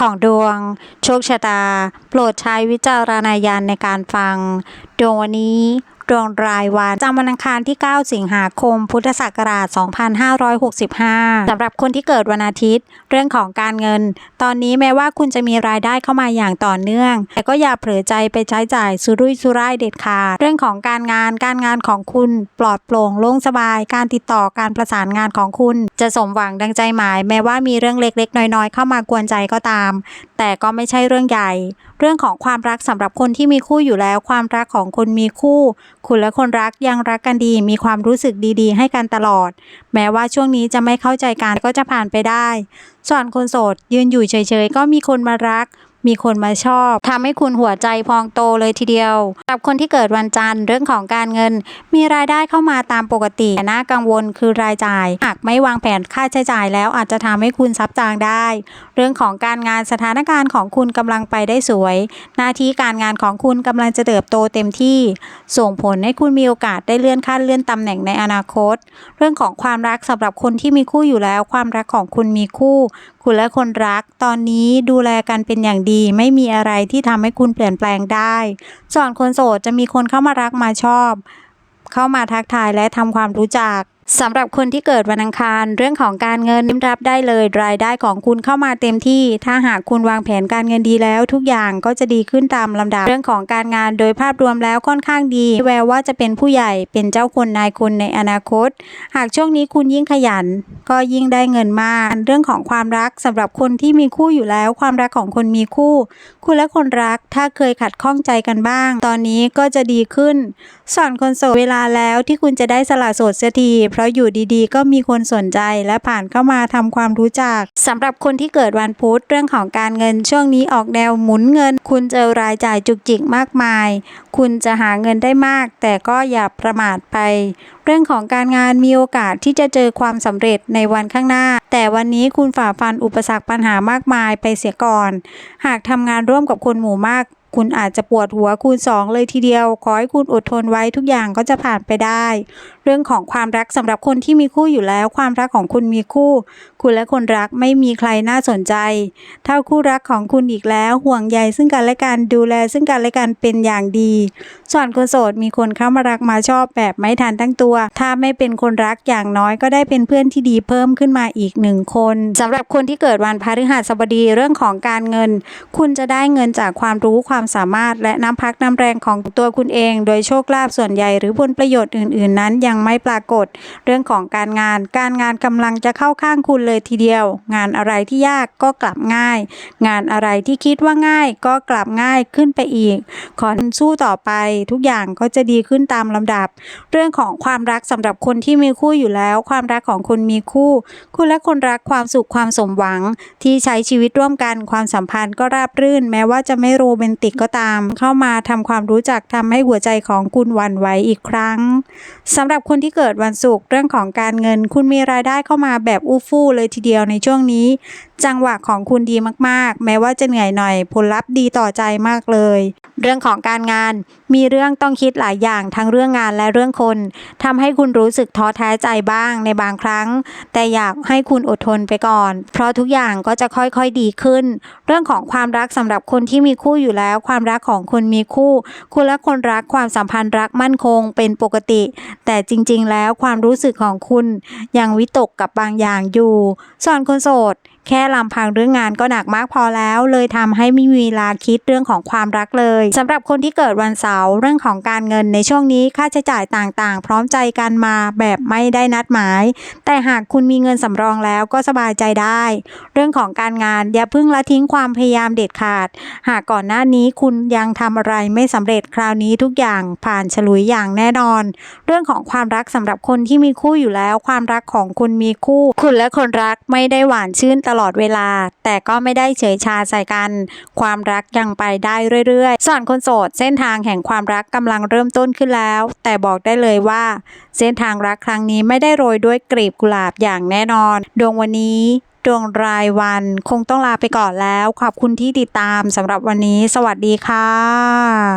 ของดวง โชคชะตา โปรดใช้วิจารณญาณในการฟัง ดวงวันนี้ ดวงรายวันจำวันอังคารที่ 9 สิงหาคม พุทธศักราช 2565 สำหรับคนที่เกิดวันอาทิตย์ เรื่องของการเงิน ตอนนี้แม้ว่าคุณจะมีรายได้เข้ามาอย่างต่อเนื่อง แต่ก็อย่าเผลอใจไปใช้จ่ายสุรุ่ยสุร่ายเด็ดขาด เรื่องของการงานการงานของคุณปลอดโปร่งโล่งสบาย การติดต่อการประสานงานของคุณ จะสมหวังดังใจหมาย แม้ว่ามีเรื่องเล็กๆ น้อยๆ เข้ามากวนใจก็ตาม แต่ก็ไม่ใช่เรื่องใหญ่ เรื่องของความรักสำหรับคนที่มีคู่อยู่แล้ว ความรักของคนมีคู่ คุณและคนรักยังรักกันดี มีความรู้สึกดีๆ ให้กันตลอด แม้ว่าช่วงนี้จะไม่เข้าใจกันก็จะผ่านไปได้ ส่วนคนโสดยืนอยู่เฉยๆ ก็มีคนมารัก มีคนมาชอบทำให้คุณหัวใจพองโตเลยทีเดียวสำหรับคนที่เกิดวันจันทร์เรื่องของการเงิน มีรายได้เข้ามาตามปกติแต่น่ากังวลคือรายจ่าย หากไม่วางแผนค่าใช้จ่ายแล้วอาจจะทำให้คุณซับจางได้ เรื่องของการงานสถานการณ์ของคุณกำลังไปได้สวย หน้าที่การงานของคุณกำลังจะเติบโตเต็มที่ ส่งผลให้คุณมีโอกาสได้เลื่อนขั้นเลื่อนตำแหน่งในอนาคต เรื่องของความรักสำหรับคนที่มีคู่อยู่แล้ว ความรักของคุณมีคู่ คุณและคนรัก ตอนนี้ดูแลกันเป็นอย่างดีไม่มีอะไรที่ทำให้คุณเปลี่ยนแปลงได้ส่วนคนโสดจะมีคนเข้ามารักมาชอบ เข้ามาทักทายและทำความรู้จัก สำหรับคนที่เกิดวันอังคาร เรื่องของการเงินรับได้เลยรายได้ของคุณเข้ามาเต็มที่ ถ้าหากคุณวางแผนการเงินดีแล้ว ทุกอย่างก็จะดีขึ้นตามลำดับ เรื่องของการงานโดยภาพรวมแล้วค่อนข้างดี แววว่าจะเป็นผู้ใหญ่เป็นเจ้าคนนายคนในอนาคต หากช่วงนี้คุณยิ่งขยัน ก็ยิ่งได้เงินมาก เรื่องของความรักสำหรับคนที่มีคู่อยู่แล้ว ความรักของคนมีคู่ คุณและคนรักถ้าเคยขัดข้องใจกันบ้าง ตอนนี้ก็จะดีขึ้นส่วนคนโสดเวลาแล้วที่คุณจะได้สละโสดเสียทีเพราะอยู่ดีๆ ก็มีคนสนใจและผ่านเข้ามาทำความรู้จักสำหรับคนที่เกิดวันพุธเรื่องของการเงินช่วงนี้ออกแนวหมุนเงิน คุณเจอรายจ่ายจุกจิกมากมาย คุณจะหาเงินได้มาก แต่ก็อย่าประมาทไป เรื่องของการงานมีโอกาสที่จะเจอความสำเร็จในวันข้างหน้า แต่วันนี้คุณฝ่าฟันอุปสรรคปัญหามากมายไปเสียก่อน หากทำงานร่วมกับคนหมู่มาก คุณอาจจะปวดหัวคูณสองเลยทีเดียว ขอให้คุณอดทนไว้ทุกอย่างก็จะผ่านไปได้ เรื่องของความรักสำหรับคนที่มีคู่อยู่แล้ว ความรักของคุณมีคู่ คุณและคนรักไม่มีใครน่าสนใจ เท่าคู่รักของคุณอีกแล้วห่วงใยซึ่งกันและกันดูแลซึ่งกันและกันเป็นอย่างดีส่วนคนโสดมีคนเข้ามารักมาชอบแบบไม่ทันตั้งตัว ถ้าไม่เป็นคนรักอย่างน้อยก็ได้เป็นเพื่อนที่ดีเพิ่มขึ้นมาอีกหนึ่งคนสำหรับคนที่เกิดวันพฤหัสบดีเรื่องของการเงิน คุณจะได้เงินจากความรู้ความความสามารถและน้ำพักน้ำแรงของตัวคุณเอง โดยโชคลาภส่วนใหญ่หรือผลประโยชน์อื่น ๆ นั้นยังไม่ปรากฏ เรื่องของการงาน การงานกำลังจะเข้าข้างคุณเลยทีเดียว งานอะไรที่ยากก็กลับง่าย งานอะไรที่คิดว่าง่ายก็กลับง่ายขึ้นไปอีก ขอสู้ต่อไปทุกอย่างก็จะดีขึ้นตามลำดับ เรื่องของความรักสำหรับคนที่มีคู่อยู่แล้ว ความรักของคนมีคู่ คุณและคนรักความสุขความสมหวัง ที่ใช้ชีวิตร่วมกันความสัมพันธ์ก็ราบรื่น แม้ว่าจะไม่โรแมนติกก็ตาม เข้ามาทำความรู้จักทำให้หัวใจของคุณวันไหวอีกครั้งสำหรับคนที่เกิดวันศุกร์เรื่องของการเงิน คุณมีรายได้เข้ามาแบบอู้ฟู่เลยทีเดียวในช่วงนี้ จังหวะของคุณดีมากๆ แม้ว่าจะเหนื่อยหน่อย ผลลัพธ์ดีต่อใจมากเลย เรื่องของการงาน มีเรื่องต้องคิดหลายอย่างทั้งเรื่องงานและเรื่องคนทำให้คุณรู้สึกท้อแท้ใจบ้างในบางครั้ง แต่อยากให้คุณอดทนไปก่อน เพราะทุกอย่างก็จะค่อยๆดีขึ้น เรื่องของความรักสำหรับคนที่มีคู่อยู่แล้ว ความรักของคนมีคู่ คุณและคนรักความสัมพันธ์รักมั่นคงเป็นปกติ แต่จริงๆ แล้วความรู้สึกของคุณยังวิตกกับบางอย่างอยู่ส่วนคนโสด แค่ลำพังเรื่องงานก็หนักมากพอแล้ว เลยทำให้ไม่มีเวลาคิดเรื่องของความรักเลยสำหรับคนที่เกิดวันเสาร์เรื่องของการเงินในช่วงนี้ค่าใช้จ่ายต่างๆ พร้อมใจกันมาแบบไม่ได้นัดหมาย แต่หากคุณมีเงินสำรองแล้วก็สบายใจได้ เรื่องของการงานอย่าเพิ่งละทิ้งความพยายามเด็ดขาด หากก่อนหน้านี้คุณยังทำอะไรไม่สำเร็จคราวนี้ทุกอย่างผ่านฉลุยอย่างแน่นอน เรื่องของความรักสำหรับคนที่มีคู่อยู่แล้ว ความรักของคุณมีคู่ คุณและคนรักไม่ได้หวานชื่นตลอดเวลา แต่ก็ไม่ได้เฉยชาใส่กัน ความรักยังไปได้เรื่อยๆส่วนคนโสดเส้นทางแห่งความรักกำลังเริ่มต้นขึ้นแล้ว แต่บอกได้เลยว่า เส้นทางรักครั้งนี้ไม่ได้โรยด้วยกลีบกุหลาบอย่างแน่นอน ดวงวันนี้ดวงรายวันคงต้องลาไปก่อนแล้ว ขอบคุณที่ติดตามสำหรับวันนี้ สวัสดีค่ะ